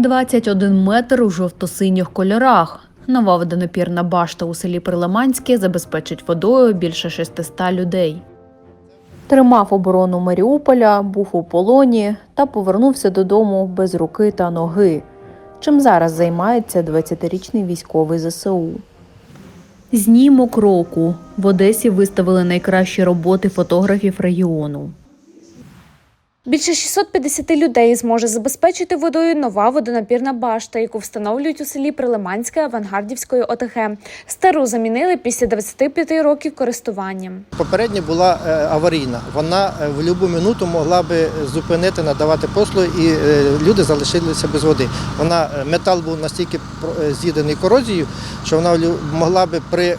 21 метр у жовто-синіх кольорах. Нова водонапірна башта у селі Прилиманське забезпечить водою більше 600 людей. Тримав оборону Маріуполя, був у полоні та повернувся додому без руки та ноги. Чим зараз займається 20-річний військовий ЗСУ. Знімок року в Одесі виставили найкращі роботи фотографів регіону. Більше 650 людей зможе забезпечити водою нова водонапірна башта, яку встановлюють у селі Прилиманське Авангардівської ОТГ. Стару замінили після 25 років користування. Попередня була е, аварійна. Вона е, в будь-яку минуту могла би зупинити, надавати послуги, і е, люди залишилися без води. Вона метал був настільки з'їдений корозією, що вона могла би при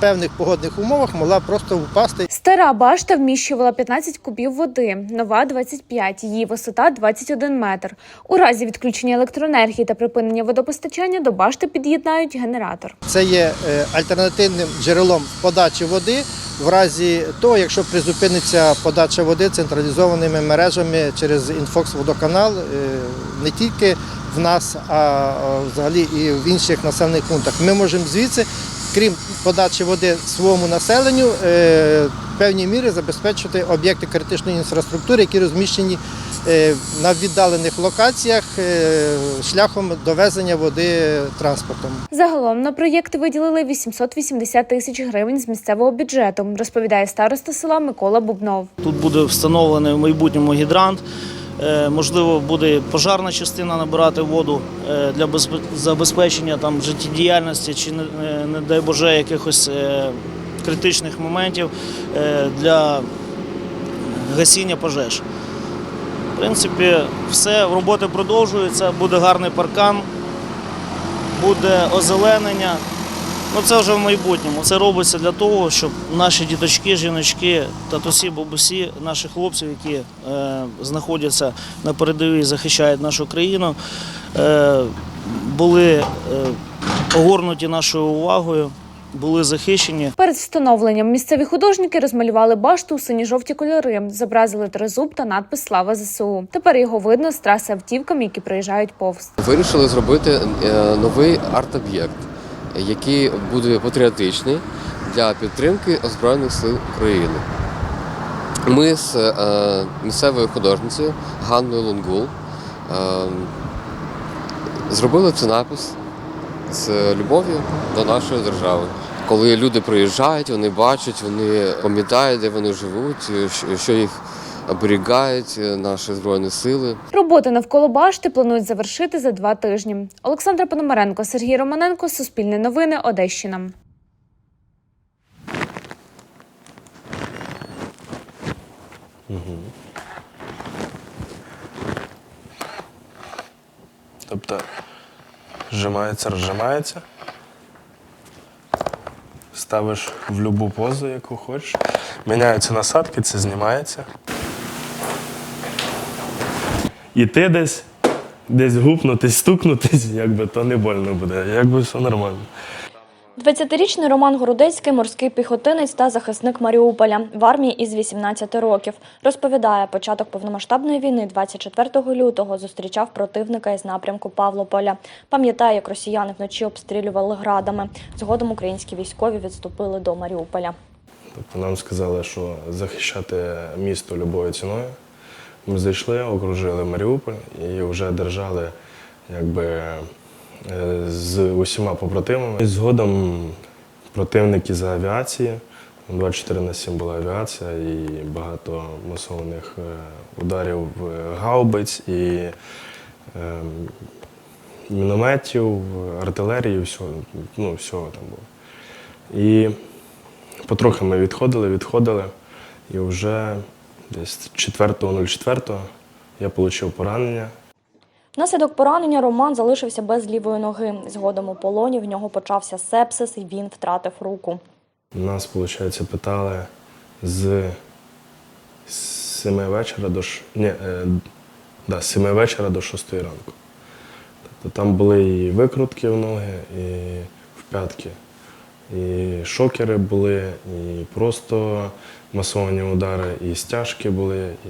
певних погодних умовах могла просто впасти Стара башта вміщувала 15 кубів води, нова 25, її висота 21 метр. У разі відключення електроенергії та припинення водопостачання до башти під'єднають генератор. Це є е, альтернативним джерелом подачі води в разі того, якщо призупиниться подача води централізованими мережами через інфокс водоканал е, не тільки в нас, а а взагалі і в інших населених пунктах. Ми можемо звідси, крім подачі води своєму населенню, е, в певній мірі забезпечити об'єкти критичної інфраструктури, які розміщені е, на віддалених локаціях е, шляхом довезення води транспортом. Загалом на проєкт виділили 880 тисяч гривень з місцевого бюджету, розповідає староста села Микола Бубнов. Тут буде встановлений в майбутньому гідрант. Е, Можливо, буде пожарна частина набирати воду е, для безпе- забезпечення там життєдіяльності чи не, е, дай Боже якихось критичних моментів для гасіння пожеж. В принципі, все, роботи продовжуються, буде гарний паркан, буде озеленення. Ну це вже в майбутньому. Це робиться для того, щоб наші діточки, жіночки, татусі, бабусі, наші хлопці, які е, знаходяться на передовій, захищають нашу країну, е, були е, огорнуті нашою увагою, були захищені. Перед встановленням місцеві художники розмалювали башту у сині-жовті кольори, зобразили тризуб та надпис Слава ЗСУ. Тепер його видно з траси автівками, які проїжджають повз. Вирішили зробити е, новий арт-об'єкт, який буде патріотичний для підтримки Збройних сил України. Ми з е, місцевою художницею Ганною Лунгул е, зробили цей напис з любов'ю до нашої держави. Коли люди приїжджають, вони бачать, вони пам'ятають, де вони живуть, що їх оберігають е, наші збройні сили. Роботи навколо башти планують завершити за два тижні. Олександра Пономаренко, Сергій Романенко, Суспільне новини, Одещина. Тобто зжимається, розжимається. Ставиш в будь-яку позу, яку хочеш. Міняються насадки, це знімається. І ти десь, десь гупнутись, стукнутись, якби то не больно буде, якби все нормально. 20-річний Роман Городецький – морський піхотинець та захисник Маріуполя. В армії із 18 років. Розповідає, початок повномасштабної війни 24 лютого зустрічав противника із напрямку Павлополя. Пам'ятає, як росіяни вночі обстрілювали градами. Згодом українські військові відступили до Маріуполя. Тобто нам сказали, що захищати місто любою ціною. Ми зайшли, окружили Маріуполь і вже держали якби, е, з усіма побратимами. І згодом противники за авіації. 24 на 7 була авіація і багато масованих е, ударів гаубиць і е, мінометів, артилерії, всього, ну, всього там було. І Потрохи ми відходили, відходили, і вже десь 4.04 я отримав поранення. Внаслідок поранення Роман залишився без лівої ноги. Згодом у полоні в нього почався сепсис і він втратив руку. Нас, виходить, питали з 7 вечора до ш... Ні, е, да, з 7 вечора до 6 ранку. Тобто там були і викрутки в ноги, і в п'ятки. І шокери були, і просто масовані удари, і стяжки були, і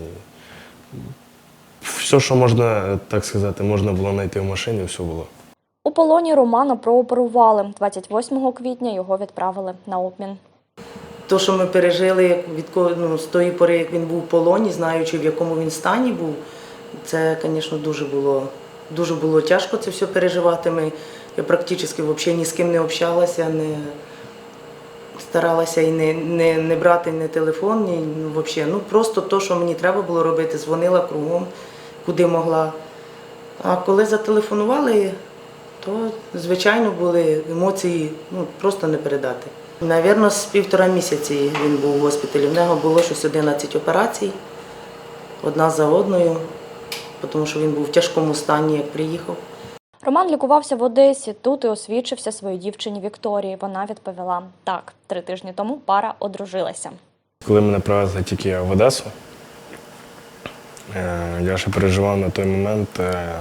Все, що можна, так сказати, можна було знайти в машині, все було. У полоні Романа прооперували. 28 квітня його відправили на обмін. То, що ми пережили як від ну, з тої пори, як він був в полоні, знаючи в якому він стані був, це, звісно, дуже було, дуже було тяжко це все переживати. Ми, я практично взагалі ні з ким не общалася, не старалася і не, не, не брати ні телефон, ні ну, взагалі. Ну, просто то, що мені треба було робити, дзвонила кругом, куди могла. А коли зателефонували, то, звичайно, були емоції ну, просто не передати. Навірно, з півтора місяці він був у госпіталі. В нього було щось 11 операцій, одна за одною, тому що він був в тяжкому стані, як приїхав. Роман лікувався в Одесі. Тут і освідчився своїй дівчині Вікторії. Вона відповіла так. Три тижні тому пара одружилася. Коли мене привезли тільки в Одесу, е, я ще переживав на той момент, е,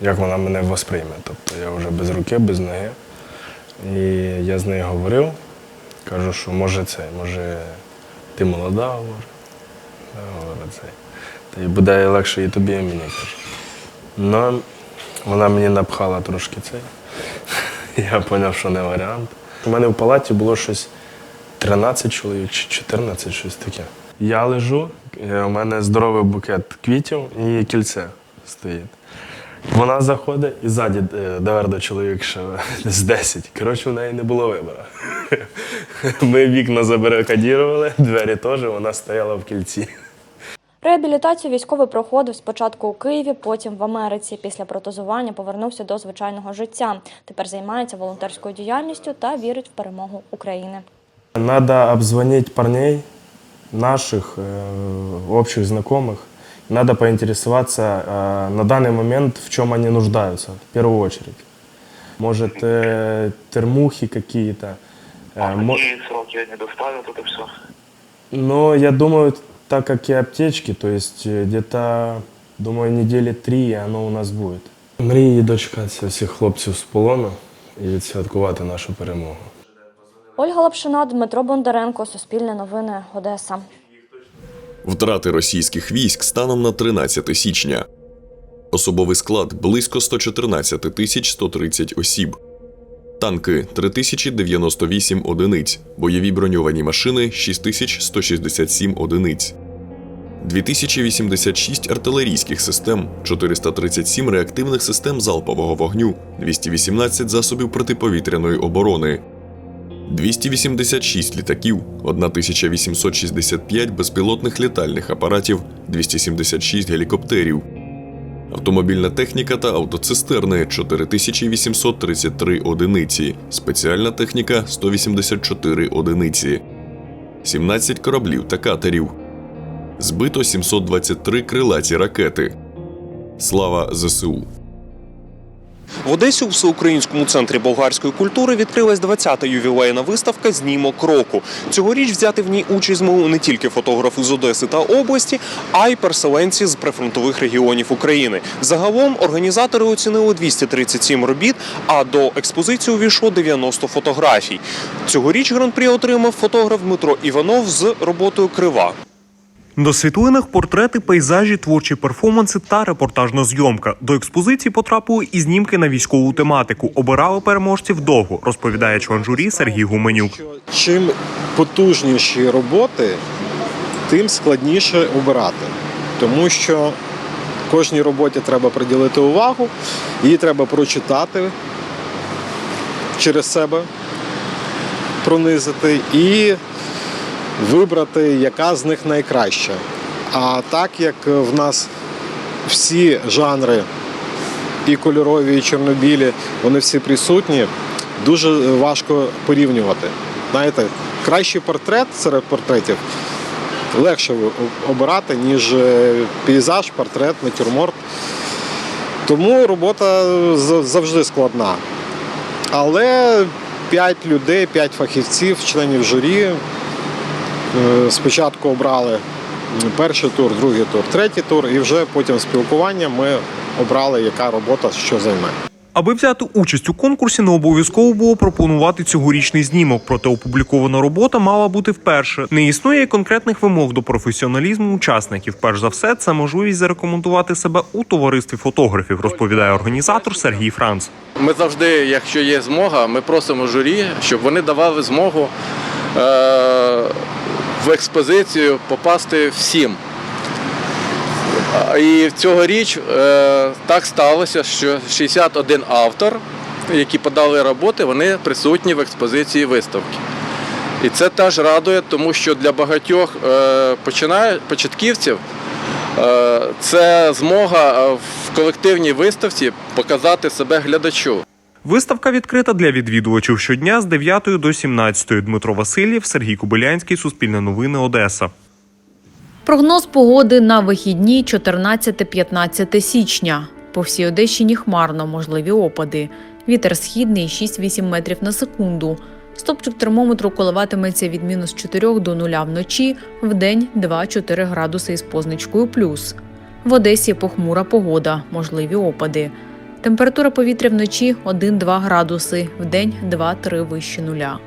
як вона мене восприйме. Тобто я вже без руки, без ноги. І я з нею говорив, кажу, що може це, може ти молода, говорю. Говорю це. Та й буде легше і тобі, і мені кажу. Вона мені напхала трошки цей. Я зрозумів, що не варіант. У мене в палаті було щось 13 чоловік чи 14, щось таке. Я лежу, е, у мене здоровий букет квітів і кільце стоїть. Вона заходить і ззаді е, чоловік ще з 10. Коротше, в неї не було вибору. Ми вікна забарикадірували, двері теж, вона стояла в кільці. Реабілітацію військовий проходив спочатку у Києві, потім в Америці. Після протезування повернувся до звичайного життя. Тепер займається волонтерською діяльністю та вірить в перемогу України. Надо обзвонить парней, наших э, общих знакомых. Надо поинтересоваться э, на данный момент, в чем они нуждаются, в первую очередь. Может, э, термухи какие-то. э, мо- Какие сроки они доставят это все? Но я думаю, так как и аптечки, то есть э, где-то, думаю, недели три оно у нас будет. Мрії дочекатися всіх хлопців з полону і відсвяткувати нашу перемогу. Ольга Лапшина, Дмитро Бондаренко, Суспільне новини, Одеса. Втрати російських військ станом на 13 січня. Особовий склад близько 114 тисяч 130 осіб. Танки 3098 одиниць. Бойові броньовані машини 6167 одиниць. 2086 артилерійських систем, 437 реактивних систем залпового вогню, 218 засобів протиповітряної оборони, 286 літаків, 1865 безпілотних літальних апаратів, 276 гелікоптерів, автомобільна техніка та автоцистерни 4833 одиниці, спеціальна техніка 184 одиниці, 17 кораблів та катерів. Збито 723 крилаті ракети. Слава ЗСУ! В Одесі у всеукраїнському центрі болгарської культури відкрилась 20-та ювілейна виставка Знімок року. Цьогоріч взяти в ній участь змогли не тільки фотографи з Одеси та області, а й переселенці з прифронтових регіонів України. Загалом організатори оцінили 237 робіт, а до експозиції увійшло 90 фотографій. Цьогоріч гран-прі отримав фотограф Дмитро Іванов з роботою Крива. На світлинах портрети, пейзажі, творчі перформанси та репортажна зйомка. До експозиції потрапили і знімки на військову тематику. Обирали переможців довго, розповідає член журі Сергій Гуменюк. Чим потужніші роботи, тим складніше обирати. Тому що кожній роботі треба приділити увагу, її треба прочитати через себе, пронизити і вибрати, яка з них найкраща. А так як в нас всі жанри, і кольорові, і чорнобілі, вони всі присутні, дуже важко порівнювати. Знаєте, кращий портрет серед портретів легше обирати, ніж е, пейзаж, портрет, натюрморт. Тому робота завжди складна. Але п'ять людей, п'ять фахівців, членів журі спочатку обрали перший тур, другий тур, третій тур, і вже потім спілкування ми обрали, яка робота що займе. Аби взяти участь у конкурсі, не обов'язково було пропонувати цьогорічний знімок, проте опублікована робота мала бути вперше. Не існує конкретних вимог до професіоналізму учасників. Перш за все, це можливість зарекомендувати себе у товаристві фотографів, розповідає організатор Сергій Франц. Ми завжди, якщо є змога, ми просимо журі, щоб вони давали змогу е- в експозицію попасти всім. І цьогоріч е- так сталося, що 61 автор, які подали роботи, вони присутні в експозиції виставки. І це теж радує, тому що для багатьох е- початківців е- це змога е, в колективній виставці показати себе глядачу. Виставка відкрита для відвідувачів щодня з 9 до 17. Дмитро Васильєв, Сергій Кобилянський, Суспільне новини, Одеса. Прогноз погоди на вихідні 14-15 січня. По всій Одещині хмарно, можливі опади. Вітер східний 6-8 метрів на секунду. Стопчик термометру коливатиметься від мінус 4 до 0 вночі, вдень 2-4 градуси із позначкою плюс. В Одесі похмура погода, можливі опади. Температура повітря вночі 1-2 градуси, вдень 2-3 вище нуля.